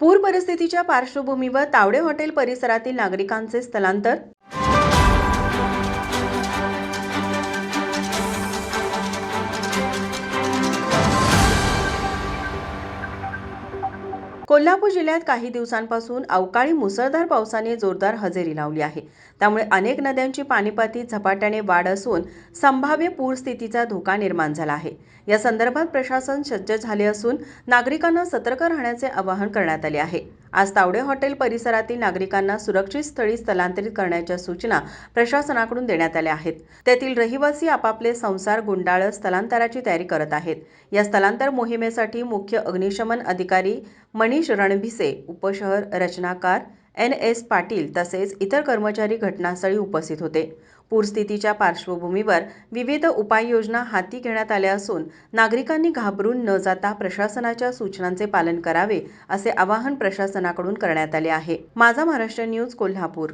पूर परिस्थितीच्या पार्श्वभूमीवर तावडे हॉटेल परिसरातील नागरिकांचे स्थलांतर कोल्हापूर जिल्ह्यात काही दिवसांपासून अवकाळी मुसळधार पावसाने जोरदार हजेरी लावली आहे. त्यामुळे अनेक नद्यांची पाणीपाती झपाट्याने वाढ असून संभाव्य पूरस्थितीचा धोका निर्माण झाला आहे. या संदर्भात प्रशासन सज्ज झाले असून नागरिकांना सतर्क राहण्याचे आवाहन करण्यात आले आहे. आज तावडे हॉटेल परिसरातील नागरिकांना सुरक्षित स्थळी स्थलांतरित करण्याच्या सूचना प्रशासनाकडून देण्यात आल्या आहेत. तेथील रहिवासी आपापले संसार गुंडाळत स्थलांतराची तयारी करत आहेत. या स्थलांतर मोहिमेसाठी मुख्य अग्निशमन अधिकारी मनीष रणभिसे उपशहर रचनाकार एन एस पाटील तसेच इतर कर्मचारी घटनास्थळी उपस्थित होते. पूरस्थितीच्या पार्श्वभूमीवर विविध उपाययोजना हाती घेण्यात आल्या असून नागरिकांनी घाबरून न जाता प्रशासनाच्या सूचनांचे पालन करावे असे आवाहन प्रशासनाकडून करण्यात आले आहे. माझा महाराष्ट्र न्यूज कोल्हापूर.